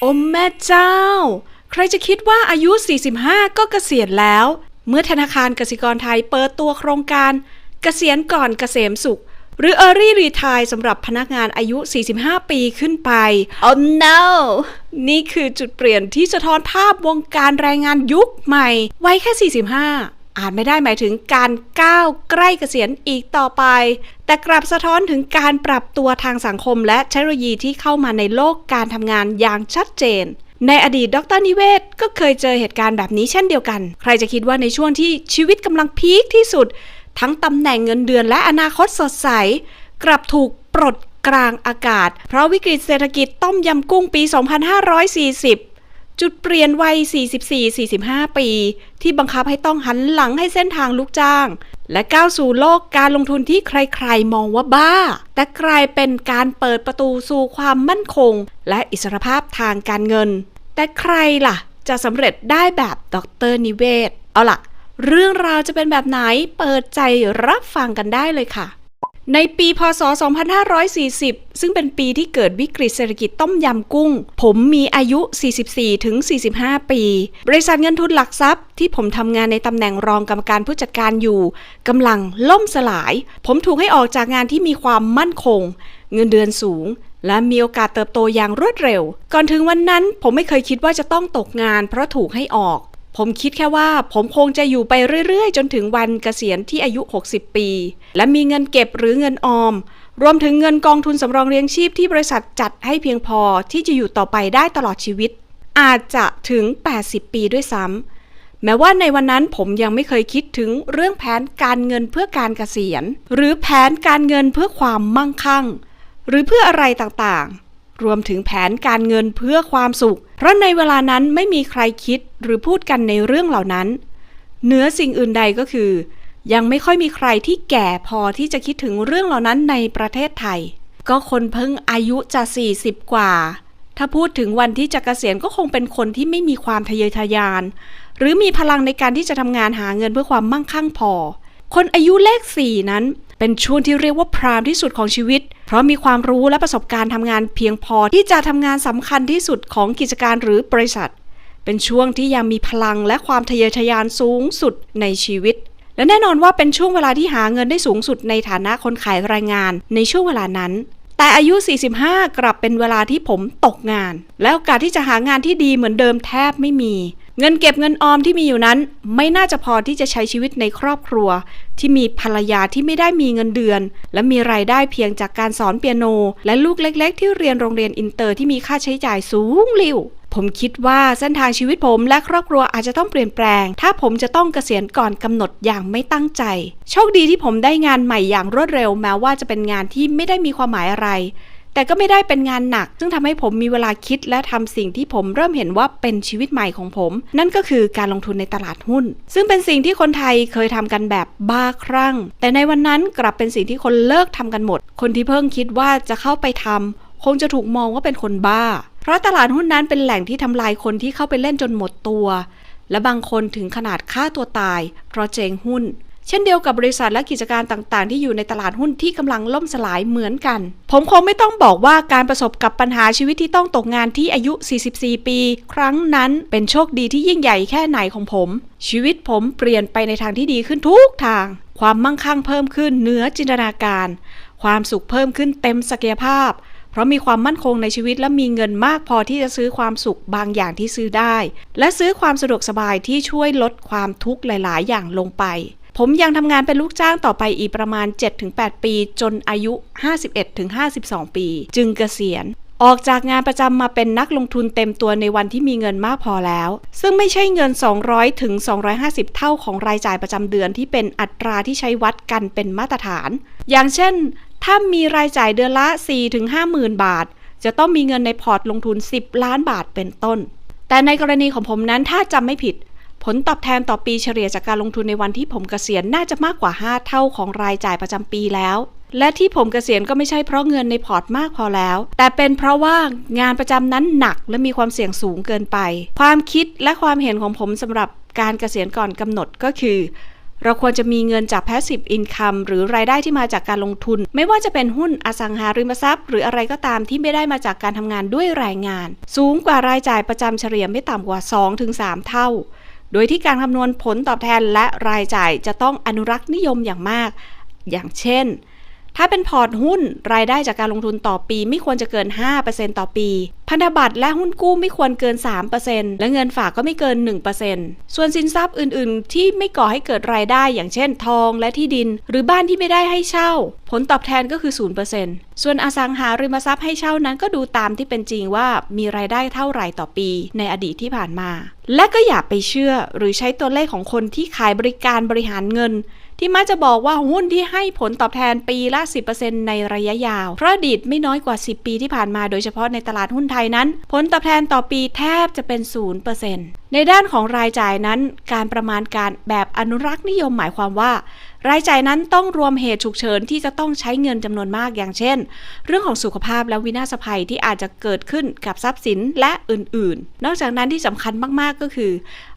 โอ้แม่เจ้า ใครจะคิดว่าอายุ 45 ก็เกษียณแล้ว เมื่อธนาคารกสิกรไทยเปิดตัวโครงการ เกษียณก่อนเกษมสุข หรือ Early Retire สำหรับพนักงานอายุ 45 ปีขึ้นไป Oh no นี่คือจุดเปลี่ยนที่สะท้อนภาพวงการแรงงานยุคใหม่วัยแค่ 45 อาจไม่ได้หมายถึงการก้าวใกล้เกษียณอีกต่อไป แต่กลับสะท้อนถึงการปรับตัวทางสังคมและเทคโนโลยีที่เข้ามาในโลกการทำงานอย่างชัดเจน ในอดีตดรนิเวศก็เคยเจอเหตุการณ์แบบนี้เช่นเดียวกัน ใครจะคิดว่าในช่วงที่ชีวิตกำลังพีคที่สุด ทั้งตำแหน่งเงินเดือนและอนาคตสดใส กลับถูกปลดกลางอากาศ เพราะวิกฤตเศรษฐกิจต้มยำกุ้งปี 2540 จุดเปลี่ยนวัย 44-45 ปี ที่บังคับให้ต้องหันหลังให้เส้นทางลูกจ้าง และก้าวสู่โลกการลงทุนที่ใครๆ มองว่าบ้า แต่กลายเป็นการเปิดประตูสู่ความมั่นคง และอิสรภาพทางการเงิน แต่ใครล่ะ จะสำเร็จได้แบบดรนิเวศ เอาล่ะ เรื่องราวจะเป็นแบบไหนเปิดใจรับฟังกันได้เลยค่ะ ในปีพศ 2540 ซึ่งเป็นปีที่เกิดวิกฤตเศรษฐกิจต้มยำกุ้ง ผมมีอายุ 44 ถึง 45 ปี บริษัทเงินทุนหลักทรัพย์ ที่ผมทำงานในตำแหน่งรองกรรมการผู้จัดการอยู่กำลังล่มสลาย ผมถูกให้ออกจากงานที่มีความมั่นคง เงินเดือนสูง และมีโอกาสเติบโตอย่างรวดเร็ว ก่อนถึงวันนั้นผมไม่เคยคิดว่าจะต้องตกงานเพราะถูกให้ออก ผมคิดแค่ว่าผมคงจะอยู่ไปเรื่อยๆ จนถึงวันเกษียณที่อายุ 60 ปี และมีเงินเก็บหรือเงินออม รวมถึงเงินกองทุนสำรองเลี้ยงชีพที่บริษัทจัดให้เพียงพอที่จะอยู่ต่อไปได้ตลอดชีวิต อาจจะถึง 80 ปีด้วยซ้ำแม้ว่าในวันนั้นผมยังไม่เคยคิดถึงเรื่องแผนการเงินเพื่อการเกษียณ หรือแผนการเงินเพื่อความมั่งคั่ง หรือเพื่ออะไรต่างๆ รวมถึงแผนการเงินเพื่อความสุข เพราะในเวลานั้นไม่มีใครคิดหรือพูดกันในเรื่องเหล่านั้น เหนือสิ่งอื่นใดก็คือ ยังไม่ค่อยมีใครที่แก่พอที่จะคิดถึงเรื่องเหล่านั้นในประเทศไทย ก็คนเพิ่งอายุจะ 40 กว่า ถ้าพูดถึงวันที่จะเกษียณก็คงเป็นคนที่ไม่มีความทะเยอทะยาน หรือมีพลังในการที่จะทำงานหาเงินเพื่อความมั่งคั่งพอ คนอายุเลข4นั้น เป็นช่วงที่เรียกว่าพรามที่สุดของชีวิต เพราะมีความรู้และประสบการณ์ทำงานเพียงพอที่จะทำงานสำคัญที่สุดของกิจการหรือบริษัท เป็นช่วงที่ยังมีพลังและความทะเยอทะยานสูงสุดในชีวิต และแน่นอนว่าเป็นช่วงเวลาที่หาเงินได้สูงสุดในฐานะคนขายแรงงานในช่วงเวลานั้นแต่อายุ 45 กลับเป็นเวลาที่ผมตกงาน และโอกาสที่จะหางานที่ดีเหมือนเดิมแทบไม่มี เงินเก็บเงินออมที่มีอยู่นั้น ไม่น่าจะพอที่จะใช้ชีวิตในครอบครัว ที่มีภรรยาที่ไม่ได้มีเงินเดือน และมีรายได้เพียงจากการสอนเปียโน และลูกเล็ก ๆ ที่เรียนโรงเรียนอินเตอร์ที่มีค่าใช้จ่ายสูงลิ่วผมคิดว่าเส้นทางชีวิตผมและครอบครัวอาจจะต้องเปลี่ยนแปลง ถ้าผมจะต้องเกษียณก่อนกำหนดอย่างไม่ตั้งใจ โชคดีที่ผมได้งานใหม่อย่างรวดเร็วแม้ว่าจะเป็นงานที่ไม่ได้มีความหมายอะไร แต่ก็ไม่ได้เป็นงานหนัก ซึ่งทำให้ผมมีเวลาคิดและทำสิ่งที่ผมเริ่มเห็นว่าเป็นชีวิตใหม่ของผม นั่นก็คือการลงทุนในตลาดหุ้น ซึ่งเป็นสิ่งที่คนไทยเคยทำกันแบบบ้าคลั่ง แต่ในวันนั้นกลับเป็นสิ่งที่คนเลิกทำกันหมด คนที่เพิ่งคิดว่าจะเข้าไปทำคงจะถูกมองว่าเป็นคนบ้า เพราะตลาดหุ้นนั้นเป็นแหล่งที่ทำลายคนที่เข้าไปเล่นจนหมดตัว และบางคนถึงขนาดฆ่าตัวตาย เพราะเจงหุ้น เช่นเดียวกับบริษัทและกิจการต่าง ๆ ที่อยู่ในตลาดหุ้นที่กำลังล่มสลายเหมือนกัน ผมคงไม่ต้องบอกว่าการประสบกับปัญหาชีวิตที่ต้องตกงานที่อายุ 44 ปี ครั้งนั้นเป็นโชคดีที่ยิ่งใหญ่แค่ไหนของผม ชีวิตผมเปลี่ยนไปในทางที่ดีขึ้นทุกทาง ความมั่งคั่งเพิ่มขึ้นเหนือจินตนาการ ความสุขเพิ่มขึ้นเต็มศักยภาพเพราะมีความมั่นคงในชีวิตและมีเงินมากพอที่จะซื้อความสุขบางอย่างที่ซื้อได้ และซื้อความสะดวกสบายที่ช่วยลดความทุกข์หลาย ๆ อย่างลงไป ผมยังทำงานเป็นลูกจ้างต่อไปอีกประมาณ 7-8 ปี จนอายุ 51-52 ปี จึงเกษียณออกจากงานประจำมาเป็นนักลงทุนเต็มตัวในวันที่มีเงินมากพอแล้ว ซึ่งไม่ใช่เงิน 200 ถึง 250 เท่าของรายจ่ายประจำเดือนที่เป็นอัตราที่ใช้วัดกันเป็นมาตรฐาน อย่างเช่น ถ้ามีรายจ่ายเดือนละ4-5หมื่นบาท จะต้องมีเงินในพอร์ตลงทุน 10 ล้านบาทเป็นต้น แต่ในกรณีของผมนั้นถ้าจำไม่ผิด ผลตอบแทนต่อปีเฉลี่ยจากการลงทุนในวันที่ผมเกษียณน่าจะมากกว่า 5 เท่าของรายจ่ายประจำปีแล้วและที่ผมเกษียณก็ไม่ใช่เพราะเงินในพอร์ตมากพอแล้ว แต่เป็นเพราะว่างานประจำนั้นหนักและมีความเสี่ยงสูงเกินไป ความคิดและความเห็นของผมสำหรับการเกษียณก่อนกำหนดก็คือ เราควรจะมีเงินจาก passive income หรือรายได้ที่มาจากการลงทุน ไม่ว่าจะเป็นหุ้นอสังหาริมทรัพย์ หรืออะไรก็ตามที่ไม่ได้มาจากการทำงานด้วยแรงงาน สูงกว่ารายจ่ายประจำเฉลี่ยไม่ต่ำกว่า 2-3 เท่า โดยที่การคำนวณผลตอบแทนและรายจ่ายจะต้องอนุรักษ์นิยมอย่างมาก อย่างเช่น ถ้าเป็นพอร์ตหุ้นรายได้จากการลงทุนต่อปีไม่ควรจะเกิน 5%ต่อปี พันธบัตรและหุ้นกู้ไม่ควรเกิน 3%และเงินฝากก็ไม่เกิน 1%ส่วนสินทรัพย์อื่นๆ ที่ไม่ก่อให้เกิดรายได้อย่างเช่นทองและที่ดิน หรือบ้านที่ไม่ได้ให้เช่า ผลตอบแทนก็คือ 0%ส่วนอสังหาริมทรัพย์ให้เช่านั้นก็ดูตามที่เป็นจริงว่ามีรายได้เท่าไหร่ต่อปีในอดีตที่ผ่านมา และก็อย่าไปเชื่อหรือใช้ตัวเลขของคนที่ขายบริการบริหารเงินที่มักจะบอกว่าหุ้นที่ให้ผลตอบแทนปีละ 10%ในระยะยาว เพราะอดีตไม่น้อยกว่า 10 ปีที่ผ่านมาโดยเฉพาะในตลาดหุ้นไทยนั้น ผลตอบแทนต่อปีแทบจะเป็น 0%ในด้านของรายจ่ายนั้น การประมาณการแบบอนุรักษ์นิยมหมายความว่า รายจ่ายนั้นต้องรวมเหตุฉุกเฉินที่จะต้องใช้เงินจำนวนมากอย่างเช่น เรื่องของสุขภาพและวินาศภัยที่อาจจะเกิดขึ้นกับทรัพย์สินและอื่นๆ นอกจากนั้นที่สำคัญมากๆก็คือ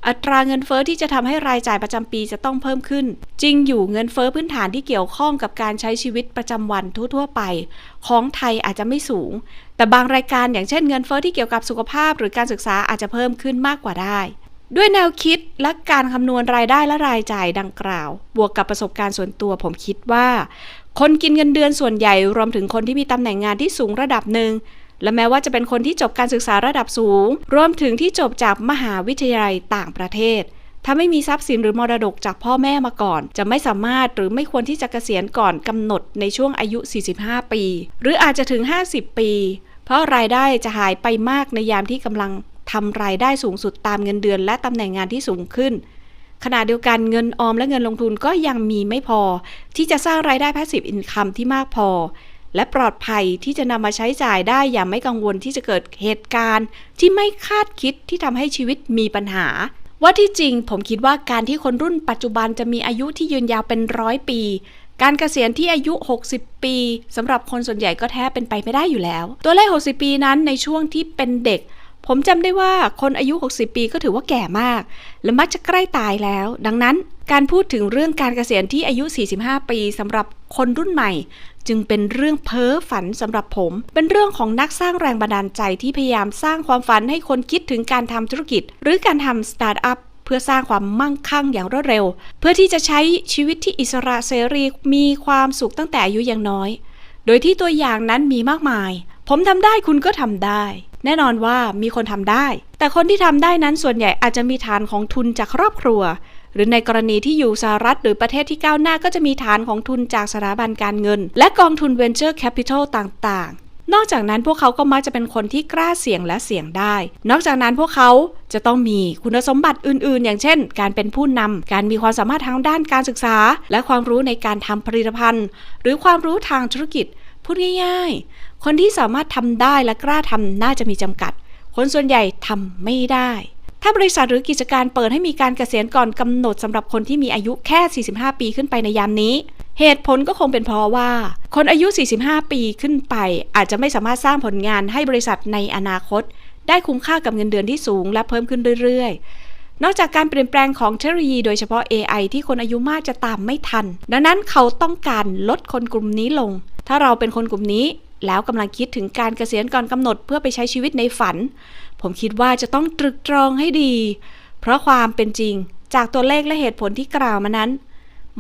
อัตราเงินเฟอ้อที่จะทำให้รายจ่ายประจำปีจะต้องเพิ่มขึ้น จริงอยู่เงินเฟอ้อพื้นฐานที่เกี่ยวข้องกับการใช้ชีวิตประจำวันทั่วๆไป ของไทยอาจจะไม่สูง แต่บางรายการอย่างเช่นเงินเฟอ้อที่เกี่ยวกับสุขภาพ หรือการศึกษาอาจจะเพิ่มขึ้นมากกว่าได้ ด้วยแนวคิดและการคำนวณรายได้และรายจ่ายดังกล่าว บวกกับประสบการณ์ส่วนตัวผมคิดว่า คนกินเงินเดือนส่วนใหญ่รวมถึงคนที่มีตำแหน่งงานที่สูงระดับหนึ่งและแม้ว่าจะเป็นคนที่จบการศึกษาระดับสูง รวมถึงที่จบจากมหาวิทยาลัยต่างประเทศ ถ้าไม่มีทรัพย์สินหรือมรดกจากพ่อแม่มาก่อน จะไม่สามารถหรือไม่ควรที่จะเกษียณก่อนกำหนดในช่วงอายุ 45 ปี หรืออาจจะถึง 50 ปี เพราะรายได้จะหายไปมากในยามที่กำลังทำรายได้สูงสุดตามเงินเดือน และตำแหน่งงานที่สูงขึ้น ขณะเดียวกันเงินออมและเงินลงทุนก็ยังมีไม่พอ ที่จะสร้างรายได้ passive income ที่มากพอ และปลอดภัยที่จะนำมาใช้จ่ายได้อย่างไม่กังวลที่จะเกิดเหตุการณ์ ที่ไม่คาดคิดที่ทำให้ชีวิตมีปัญหาว่าที่จริงผมคิดว่าการที่คนรุ่นปัจจุบันจะมีอายุที่ยืนยาวเป็นร้อยปี การเกษียณที่อายุ 60 ปีสำหรับคนส่วนใหญ่ก็แทบเป็นไปไม่ได้อยู่แล้ว ตัวเลข 60 ปีนั้นในช่วงที่เป็นเด็ก ผมจำได้ว่าคนอายุ 60 ปีก็ถือว่าแก่มาก และมักจะใกล้ตายแล้ว ดังนั้นการพูดถึงเรื่องการเกษียณที่อายุ 45 ปีสำหรับคนรุ่นใหม่ จึงเป็นเรื่องเพ้อฝันสำหรับผม เป็นเรื่องของนักสร้างแรงบันดาลใจที่พยายามสร้างความฝันให้คนคิดถึงการทำธุรกิจ หรือการทำสตาร์ทอัพ พื่อสร้างความมั่งคั่งอย่างรวดเร็ว เพื่อที่จะใช้ชีวิตที่อิสระเสรีมีความสุขตั้งแต่อายุยังน้อย โดยที่ตัวอย่างนั้นมีมากมาย ผมทำได้คุณก็ทำได้ แน่นอนว่ามีคนทำได้ แต่คนที่ทำได้นั้นส่วนใหญ่อาจจะมีฐานของทุนจากครอบครัว หรือในกรณีที่อยู่สหรัฐหรือประเทศที่ก้าวหน้าก็จะมีฐานของทุนจากสถาบันการเงิน และกองทุน Venture Capital ต่างๆ นอกจากนั้นพวกเขาก็มักจะเป็นคนที่กล้าเสี่ยงและเสี่ยงได้ นอกจากนั้นพวกเขาจะต้องมีคุณสมบัติอื่น ๆ อย่างเช่น การเป็นผู้นำการมีความสามารถทางด้านการศึกษา และความรู้ในการทำผลิตภัณฑ์ หรือความรู้ทางธุรกิจพูดง่ายๆคนที่สามารถทำได้และกล้าทำน่าจะมีจำกัด คนส่วนใหญ่ทำไม่ได้ ถ้าบริษัทหรือกิจการเปิดให้มีการเกษียณก่อนกำหนดสำหรับคนที่มีอายุแค่ 45 ปีขึ้นไปในยามนี้ เหตุผลก็คงเป็นเพราะว่า คนอายุ 45 ปีขึ้นไป อาจจะไม่สามารถสร้างผลงานให้บริษัทในอนาคต ได้คุ้มค่ากับเงินเดือนที่สูงและเพิ่มขึ้นเรื่อยๆ นอกจากการเปลี่ยนแปลงของเทคโนโลยีโดยเฉพาะ AI ที่คนอายุมากจะตามไม่ทัน ดังนั้นเขาต้องการลดคนกลุ่มนี้ลง ถ้าเราเป็นคนกลุ่มนี้แล้วกำลังคิดถึงการเกษียณก่อนกำหนดเพื่อไปใช้ชีวิตในฝัน ผมคิดว่าจะต้องตรึกตรองให้ดี เพราะความเป็นจริง จากตัวเลขและเหตุผลที่กล่าวมานั้น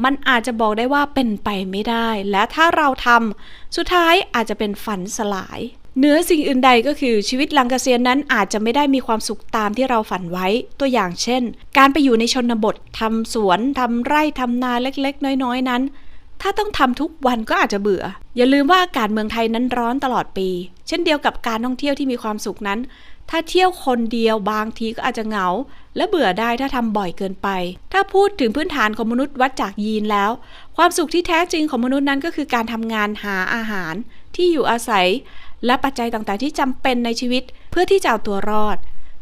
มันอาจจะบอกได้ว่าเป็นไปไม่ได้ และถ้าเราทำสุดท้ายอาจจะเป็นฝันสลายเหนือสิ่งอื่นใดก็คือชีวิตหลังเกษียณนั้นอาจจะไม่ได้มีความสุขตามที่เราฝันไว้ตัวอย่างเช่น การไปอยู่ในชนบททำสวนทำไร่ทำนาเล็กๆ น้อยๆ นั้น ถ้าต้องทำทุกวันก็อาจจะเบื่อ อย่าลืมว่าอากาศเมืองไทยนั้นร้อนตลอดปี เช่นเดียวกับการท่องเที่ยวที่มีความสุขนั้น ถ้าเที่ยวคนเดียวบางทีก็อาจจะเหงา และเบื่อได้ถ้าทำบ่อยเกินไป ถ้าพูดถึงพื้นฐานของมนุษย์วัดจากยีนแล้ว ความสุขที่แท้จริงของมนุษย์นั้นก็คือการทำงานหาอาหารที่อยู่อาศัย และปัจจัยต่างๆที่จำเป็นในชีวิต เพื่อที่จะเอาตัวรอด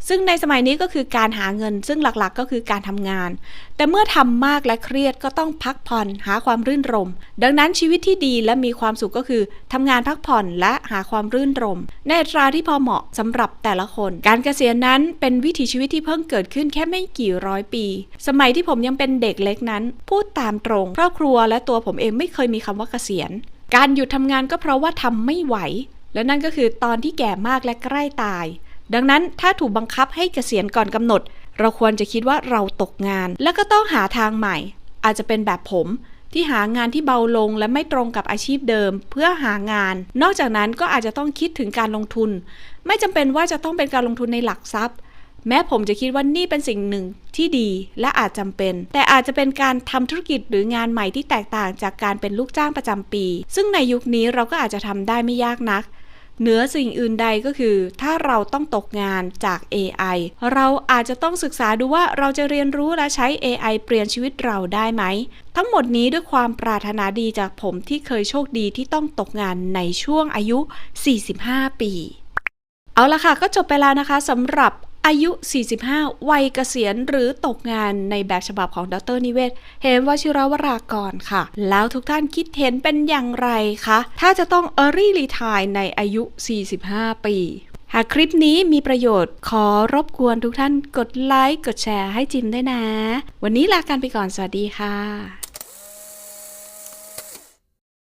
ซึ่งในสมัยนี้ก็คือการหาเงิน ซึ่งหลักๆก็คือการทำงาน แต่เมื่อทำมากและเครียดก็ต้องพักผ่อนหาความรื่นรม ดังนั้นชีวิตที่ดีและมีความสุขก็คือทำงานพักผ่อนและหาความรื่นรม ในตราที่พอเหมาะสำหรับแต่ละคน การเกษียณนั้นเป็นวิถีชีวิตที่เพิ่งเกิดขึ้นแค่ไม่กี่ร้อยปี สมัยที่ผมยังเป็นเด็กเล็กนั้น พูดตามตรงครอบครัวและตัวผมเองไม่เคยมีคำว่าเกษียณ การหยุดทำงานก็เพราะว่าทำไม่ไหว และนั่นก็คือตอนที่แก่มากและใกล้ตาย ดังนั้นถ้าถูกบังคับให้เกษียณก่อนกำหนด เราควรจะคิดว่าเราตกงาน แล้วก็ต้องหาทางใหม่ อาจจะเป็นแบบผมที่หางานที่เบาลงและไม่ตรงกับอาชีพเดิม เพื่อหางาน นอกจากนั้นก็อาจจะต้องคิดถึงการลงทุน ไม่จำเป็นว่าจะต้องเป็นการลงทุนในหลักทรัพย์ แม้ผมจะคิดว่านี่เป็นสิ่งหนึ่งที่ดีและอาจจำเป็น แต่อาจจะเป็นการทำธุรกิจหรืองานใหม่ที่แตกต่างจากการเป็นลูกจ้างประจำปี ซึ่งในยุคนี้เราก็อาจจะทำได้ไม่ยากนัก เหนือสิ่งอื่นใดก็คือ ถ้าเราต้องตกงานจาก AI เราอาจจะต้องศึกษาดูว่าเราจะเรียนรู้และใช้ AI เปลี่ยนชีวิตเราได้ไหม ทั้งหมดนี้ด้วยความปรารถนาดีจากผมที่เคยโชคดีที่ต้องตกงานในช่วงอายุ 45 ปีเอาละค่ะ ก็จบไปแล้วนะคะสำหรับ อายุ 45 วัยเกษียณหรือตกงานในแบบฉบับของดรนิเวศ เห็นวชิรวรากรค่ะ แล้วทุกท่านคิดเห็นเป็นอย่างไรคะ ถ้าจะต้อง early retire ในอายุ 45 ปี หากคลิปนี้มีประโยชน์ขอรบกวนทุกท่านกดไลค์ กดแชร์ให้จินด้วยนะ วันนี้ลากันไปก่อน สวัสดีค่ะ